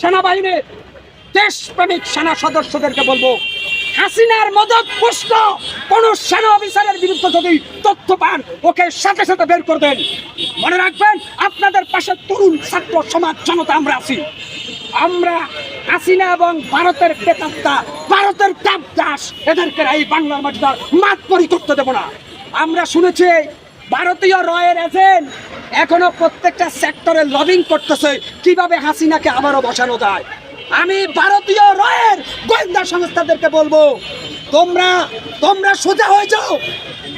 সেনাবাহিনীর দেশপ্রেমিক সেনা সদস্যদেরকে বলব, হাসিনার মদত পুষ্ট কোন সেনা অফিসারের বিরুদ্ধে যদি তথ্য পান, ওকে সাথে সাথে বের করবেন মনে রাখবেন, আপনাদের পাশে তরুণ ছাত্র সমাজ জনতা আমরা আছি। আমরা হাসিনা এবং ভারতের পেতাত্তা ভারতের দাস এদেরকে এই বাংলার মাটিতে মাত পরি করতে দেবো না। আমরা শুনেছি ভারতীয় রয়ের এজেন্ট এখনও প্রত্যেকটা সেক্টরে লবিং করতেছে, কীভাবে হাসিনাকে আবারও বসানো যায়? আমি ভারতীয় রয়ের গোয়েন্দা সংস্থাদেরকে বলব, তোমরা তোমরা সোজা হয়ে যাও।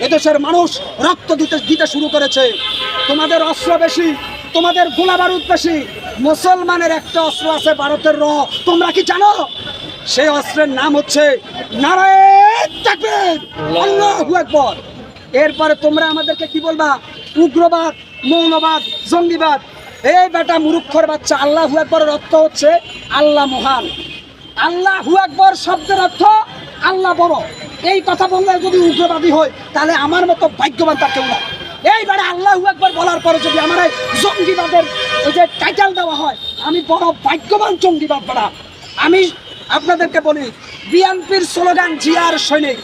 এদেশের মানুষ রক্ত দিতে দিতে শুরু করেছে। তোমাদের অস্ত্র বেশি, তোমাদের গোলা বারুদ বেশি। মুসলমানের একটা অস্ত্র আছে ভারতের র, তোমরা কি জানো? সেই অস্ত্রের নাম হচ্ছে নারায়ণ তাকবীর আল্লাহু আকবার। এরপরে তোমরা আমাদেরকে কি বলবা? উগ্রবাদ মৌলবাদ জঙ্গিবাদ। এই বেটা মুরুক্ষর বাচ্চা, আল্লাহু আকবরের অর্থ হচ্ছে আল্লাহ মহান। আল্লাহ আকবর শব্দের অর্থ আল্লাহ বড়। এই কথা বললে যদি উগ্রবাদী হয়, তাহলে আমার মতো ভাগ্যবান তার কেউ না। এই বেটা আল্লাহু আকবর বলার পরে যদি আমার এই জঙ্গিবাদের ওই যে টাইটেল দেওয়া হয়, আমি বড় ভাগ্যবান জঙ্গিবাদ বেটা। আমি আপনাদেরকে বলি, বিএনপির স্লোগান, জিয়ার সৈনিক।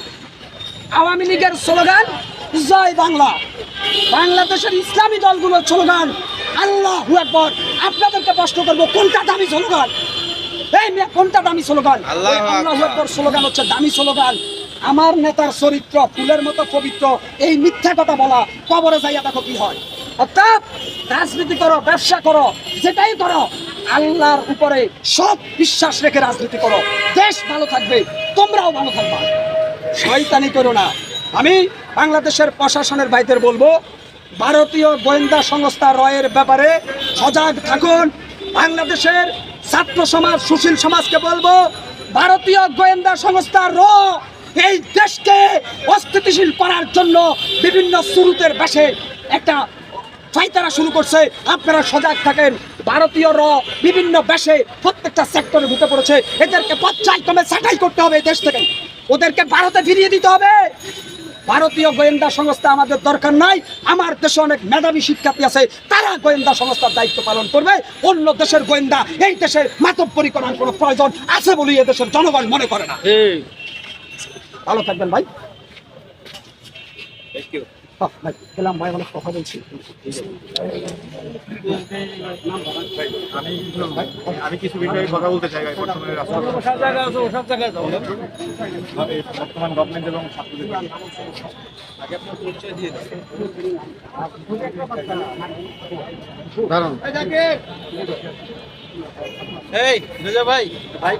আওয়ামী লীগের স্লোগান জয় বাংলা। বাংলাদেশের ইসলামী দলগুলোর স্লোগান আল্লাহ আকবর। আপনাদেরকে প্রশ্ন করব কোনটা দামি স্লোগান? এই মেয়ে কোনটা দামি স্লোগান? আল্লাহু। আকবর। স্লোগান হচ্ছে দামি স্লোগান। আমার নেতার চরিত্র ফুলের মতো পবিত্র এই মিথ্যা কথা বলা কবরে যাইয়া দেখো কি হয়। অর্থাৎ রাজনীতি করো ব্যবসা করো যেটাই করো আল্লাহর উপরে সব বিশ্বাস রেখে রাজনীতি করো। দেশ ভালো থাকবে তোমরাও ভালো থাকবা। শয়তানি করো না। আমি বাংলাদেশের প্রশাসনের বাইদের বলব, ভারতীয় গোয়েন্দা সংস্থা রয়ের ব্যাপারে সজাগ থাকুন। বাংলাদেশের ছাত্র সমাজ, সুশীল সমাজকে বলব, ভারতীয় গোয়েন্দা সংস্থা র, এই দেশকে অস্থিতিশীল করার জন্য বিভিন্ন সুরুতের বেশে একটা ফাইতারা শুরু করছে। আপনারা সজাগ থাকেন। ভারতীয় র বিভিন্ন বেশে প্রত্যেকটা সেক্টরে ঢুকে পড়েছে। এদেরকে পর্যায়ক্রমে ছাঁটাই করতে হবে দেশ থেকে। ওদেরকে ভারতে ফিরিয়ে দিতে হবে। ভারতীয় গোয়েন্দা সংস্থা আমাদের দরকার নাই। আমার দেশে অনেক মেধাবী শিক্ষার্থী আছে তারা গোয়েন্দা সংস্থার দায়িত্ব পালন করবে। অন্য দেশের গোয়েন্দা এই দেশের মাতব পরিকরণ কোনো প্রয়োজন আছে বলে এদেশের দেশের জনগণ মনে করে না। ভালো থাকবেন ভাই। হ্যাঁ, ভাই, গেলাম ভাই অনেক কথা বলছি। আমি আমি কিছু বিষয়ে কথা বলতে চাই বর্তমানে রাষ্ট্র বর্তমান গভর্নমেন্ট এবং ছাত্রদের দাঁড়ান। এই রেজা ভাই ভাই।